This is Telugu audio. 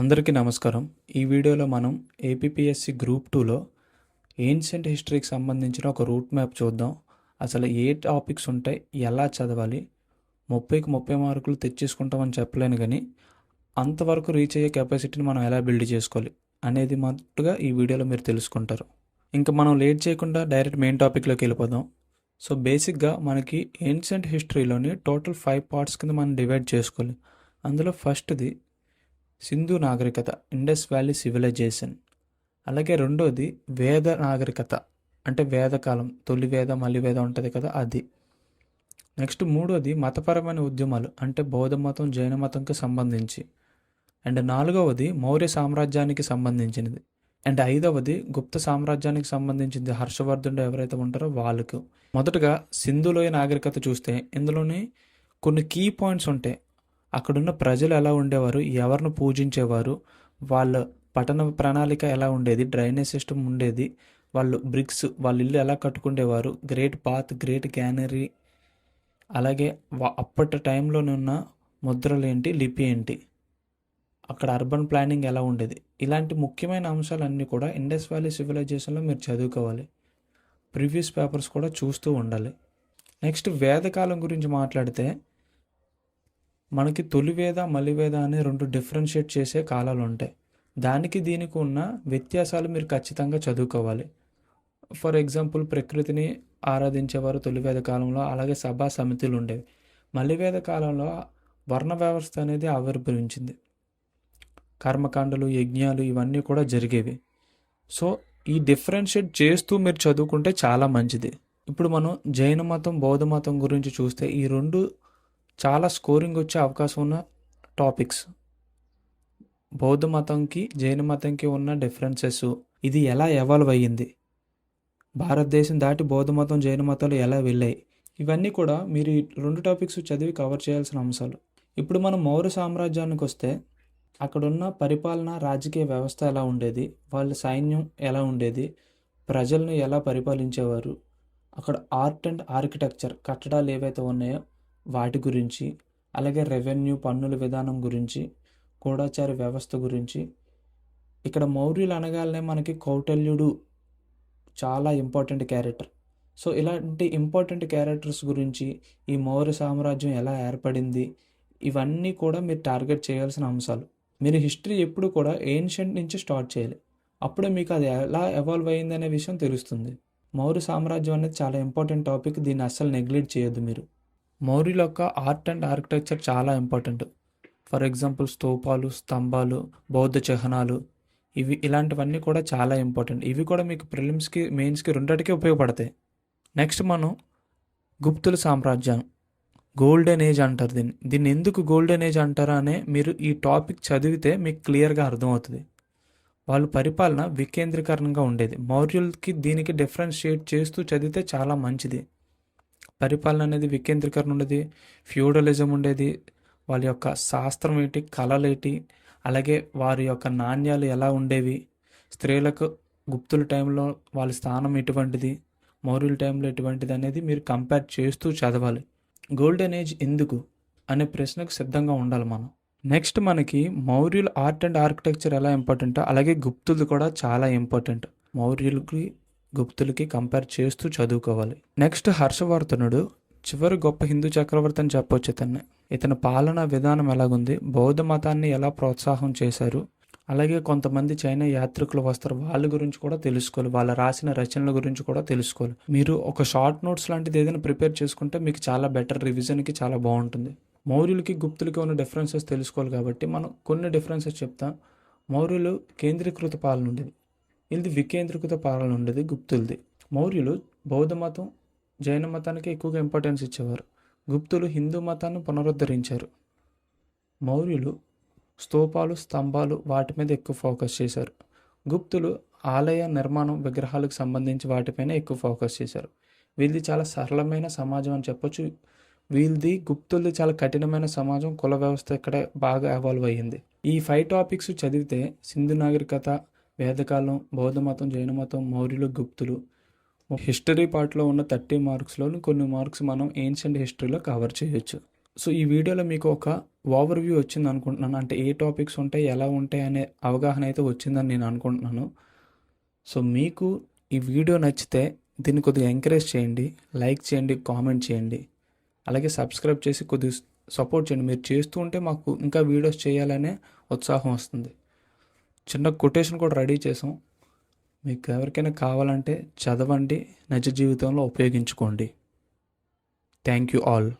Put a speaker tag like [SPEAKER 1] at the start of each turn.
[SPEAKER 1] అందరికీ నమస్కారం. ఈ వీడియోలో మనం ఏపీఎస్సి గ్రూప్ టూలో ఏన్షియంట్ హిస్టరీకి సంబంధించిన ఒక రూట్ మ్యాప్ చూద్దాం. అసలు ఏ టాపిక్స్ ఉంటాయి ఎలా చదవాలి? ముప్పైకి ముప్పై మార్కులు తెచ్చేసుకుంటామని చెప్పలేను కానీ అంతవరకు రీచ్ అయ్యే కెపాసిటీని మనం ఎలా బిల్డ్ చేసుకోవాలి అనేది మట్టుగా ఈ వీడియోలో మీరు తెలుసుకుంటారు. ఇంకా మనం లేట్ చేయకుండా డైరెక్ట్ మెయిన్ టాపిక్లోకి వెళ్ళిపోదాం. సో బేసిక్గా మనకి ఏన్షియంట్ హిస్టరీలోని టోటల్ ఫైవ్ పార్ట్స్ కింద మనం డివైడ్ చేసుకోవాలి. అందులో ఫస్ట్ది సింధు నాగరికత ఇండస్ వ్యాలీ సివిలైజేషన్. అలాగే రెండోది వేద నాగరికత అంటే వేదకాలం తొలి వేద మలి వేద ఉంటుంది కదా అది. నెక్స్ట్ మూడోది మతపరమైన ఉద్యమాలు అంటే బౌద్ధ మతం జైన మతంకి సంబంధించి. అండ్ నాలుగవది మౌర్య సామ్రాజ్యానికి సంబంధించినది. అండ్ ఐదవది గుప్త సామ్రాజ్యానికి సంబంధించింది హర్షవర్ధుడు ఎవరైతే ఉంటారో వాళ్ళకు. మొదటగా సింధులోయ నాగరికత చూస్తే ఇందులోని కొన్ని కీ పాయింట్స్ ఉంటాయి. అక్కడున్న ప్రజలు ఎలా ఉండేవారు ఎవరిని పూజించేవారు వాళ్ళ పట్టణ ప్రణాళిక ఎలా ఉండేది డ్రైనేజ్ సిస్టమ్ ఉండేది వాళ్ళు బ్రిక్స్ వాళ్ళ ఇల్లు ఎలా కట్టుకుండేవారు గ్రేట్ పాత్ గ్రేట్ గ్యానరీ అలాగే వా- అప్పటి టైంలోనున్న ముద్రలు ఏంటి లిపి ఏంటి అక్కడ అర్బన్ ప్లానింగ్ ఎలా ఉండేది ఇలాంటి ముఖ్యమైన అంశాలన్నీ కూడా ఇండస్ వ్యాలీ సివిలైజేషన్లో మీరు చదువుకోవాలి ప్రీవియస్ పేపర్స్ కూడా చూస్తూ ఉండాలి. నెక్స్ట్ వేదకాలం గురించి మాట్లాడితే మనకి తొలివేద మలివేద అనే రెండు డిఫరెన్షియేట్ చేసే కాలాలు ఉంటాయి. దానికి దీనికి ఉన్న వ్యత్యాసాలు మీరు ఖచ్చితంగా చదువుకోవాలి. ఫర్ ఎగ్జాంపుల్ ప్రకృతిని ఆరాధించేవారు తొలివేద కాలంలో అలాగే సభా సమితులు ఉండేవి. మలివేద కాలంలో వర్ణ వ్యవస్థ అనేది ఆవిర్భవించింది. కర్మకాండలు యజ్ఞాలు ఇవన్నీ కూడా జరిగేవి. సో ఈ డిఫరెన్షియేట్ చేస్తూ మీరు చదువుకుంటే చాలా మంచిది. ఇప్పుడు మనం జైన మతం బౌద్ధ మతం గురించి చూస్తే ఈ రెండు చాలా స్కోరింగ్ వచ్చే అవకాశం ఉన్న టాపిక్స్. బౌద్ధ మతంకి జైన మతంకి ఉన్న డిఫరెన్సెస్ ఇది ఎలా ఎవాల్వ్ అయ్యింది? భారతదేశం దాటి బౌద్ధ మతం జైన మతాలు ఎలా వెళ్ళాయి? ఇవన్నీ కూడా మీరు రెండు టాపిక్స్ చదివి కవర్ చేయాల్సిన అంశాలు. ఇప్పుడు మనం మౌర్య సామ్రాజ్యానికి వస్తే అక్కడున్న పరిపాలన రాజకీయ వ్యవస్థ ఎలా ఉండేది? వాళ్ళ సైన్యం ఎలా ఉండేది? ప్రజలను ఎలా పరిపాలించేవారు? అక్కడ ఆర్ట్ అండ్ ఆర్కిటెక్చర్ కట్టడాలు ఏవైతే ఉన్నాయో వాటి గురించి అలాగే రెవెన్యూ పన్నుల విధానం గురించి గూఢాచార వ్యవస్థ గురించి. ఇక్కడ మౌర్యులు అనగానే మనకి కౌటల్యుడు చాలా ఇంపార్టెంట్ క్యారెక్టర్ సో ఇలాంటి ఇంపార్టెంట్ క్యారెక్టర్స్ గురించి ఈ మౌర్య సామ్రాజ్యం ఎలా ఏర్పడింది ఇవన్నీ కూడా మీరు టార్గెట్ చేయాల్సిన అంశాలు. మీరు హిస్టరీ ఎప్పుడు కూడా ఏన్షియంట్ నుంచి స్టార్ట్ చేయాలి. అప్పుడే మీకు అది ఎలా ఎవాల్వ్ అయింది అనే విషయం తెలుస్తుంది. మౌర్య సామ్రాజ్యం అనేది చాలా ఇంపార్టెంట్ టాపిక్ దీన్ని అస్సలు నెగ్లెక్ట్ చేయొద్దు మీరు. మౌర్యుల యొక్క ఆర్ట్ అండ్ ఆర్కిటెక్చర్ చాలా ఇంపార్టెంట్. ఫర్ ఎగ్జాంపుల్ స్తూపాలు స్తంభాలు బౌద్ధ చిహ్నాలు ఇవి ఇలాంటివన్నీ కూడా చాలా ఇంపార్టెంట్. ఇవి కూడా మీకు ప్రిలిమ్స్కి మెయిన్స్కి రెండింటికి ఉపయోగపడతాయి. నెక్స్ట్ మనం గుప్తుల సామ్రాజ్యం. గోల్డెన్ ఏజ్ అంటారు దీన్ని. దీన్ని ఎందుకు గోల్డెన్ ఏజ్ అంటారా అనే మీరు ఈ టాపిక్ చదివితే మీకు క్లియర్గా అర్థమవుతుంది. వాళ్ళు పరిపాలన వికేంద్రీకరణంగా ఉండేది. మౌర్యులకి దీనికి డిఫరెన్షియేట్ చేస్తూ చదివితే చాలా మంచిది. పరిపాలన అనేది వికేంద్రీకరణ ఉండేది ఫ్యూడలిజం ఉండేది వాళ్ళ యొక్క శాస్త్రం ఏంటి కళలు ఏంటి అలాగే వారి యొక్క నాణ్యాలు ఎలా ఉండేవి స్త్రీలకు గుప్తుల టైంలో వాళ్ళ స్థానం ఎటువంటిది మౌర్యుల టైంలో ఎటువంటిది అనేది మీరు కంపేర్ చేస్తూ చదవాలి. గోల్డెన్ ఏజ్ ఎందుకు అనే ప్రశ్నకు సిద్ధంగా ఉండాలి మనం. నెక్స్ట్ మనకి మౌర్యుల ఆర్ట్ అండ్ ఆర్కిటెక్చర్ ఎలా ఇంపార్టెంట్ అలాగే గుప్తులు కూడా చాలా ఇంపార్టెంట్ మౌర్యులకి గుప్తులకి కంపేర్ చేస్తూ చదువుకోవాలి. నెక్స్ట్ హర్షవర్ధనుడు చివరి గొప్ప హిందూ చక్రవర్తి అని చెప్పొచ్చు ఇతన్ని. ఇతని పాలనా విధానం ఎలాగుంది? బౌద్ధ మతాన్ని ఎలా ప్రోత్సాహం చేశారు? అలాగే కొంతమంది చైనా యాత్రికులు వస్తారు వాళ్ళ గురించి కూడా తెలుసుకోవాలి. వాళ్ళ రాసిన రచనల గురించి కూడా తెలుసుకోవాలి. మీరు ఒక షార్ట్ నోట్స్ లాంటిది ఏదైనా ప్రిపేర్ చేసుకుంటే మీకు చాలా బెటర్ రివిజన్కి చాలా బాగుంటుంది. మౌర్యులకి గుప్తులకి ఉన్న డిఫరెన్సెస్ తెలుసుకోవాలి కాబట్టి మనం కొన్ని డిఫరెన్సెస్ చెప్తాం. మౌర్యులు కేంద్రీకృత పాలన ఉండేది. ఇది వికేంద్రీకృత పాలన ఉండేది గుప్తులది. మౌర్యులు బౌద్ధ మతం జైన మతానికి ఎక్కువగా ఇంపార్టెన్స్ ఇచ్చేవారు. గుప్తులు హిందూ మతాన్ని పునరుద్ధరించారు. మౌర్యులు స్తూపాలు స్తంభాలు వాటి మీద ఎక్కువ ఫోకస్ చేశారు. గుప్తులు ఆలయ నిర్మాణం విగ్రహాలకు సంబంధించి వాటిపైన ఎక్కువ ఫోకస్ చేశారు. వీళ్ళది చాలా సరళమైన సమాజం అని చెప్పొచ్చు. వీళ్ళది గుప్తులది చాలా కఠినమైన సమాజం కుల వ్యవస్థ ఇక్కడ బాగా ఎవాల్వ్ అయ్యింది. ఈ ఫైవ్ టాపిక్స్ చదివితే సింధు నాగరికత వేదకాలం బౌద్ధ మతం జైన మతం మౌర్యులు గుప్తులు. హిస్టరీ పార్ట్లో ఉన్న థర్టీ మార్క్స్లో కొన్ని మార్క్స్ మనం ఏన్షియంట్ హిస్టరీలో కవర్ చేయొచ్చు. సో ఈ వీడియోలో మీకు ఒక ఓవర్ వ్యూ వచ్చింది అనుకుంటున్నాను. అంటే ఏ టాపిక్స్ ఉంటాయి ఎలా ఉంటాయి అనే అవగాహన అయితే వచ్చిందని నేను అనుకుంటున్నాను. సో మీకు ఈ వీడియో నచ్చితే దీన్ని కొద్దిగా ఎంకరేజ్ చేయండి లైక్ చేయండి కామెంట్ చేయండి. అలాగే సబ్స్క్రైబ్ చేసి కొద్దిగా సపోర్ట్ చేయండి. మీరు చేస్తూ ఉంటే మాకు ఇంకా వీడియోస్ చేయాలనే ఉత్సాహం వస్తుంది. చిన్న కొటేషన్ కూడా రెడీ చేసాం. మీకు ఎవరికైనా కావాలంటే చదవండి నిజ జీవితంలో ఉపయోగించుకోండి. Thank you all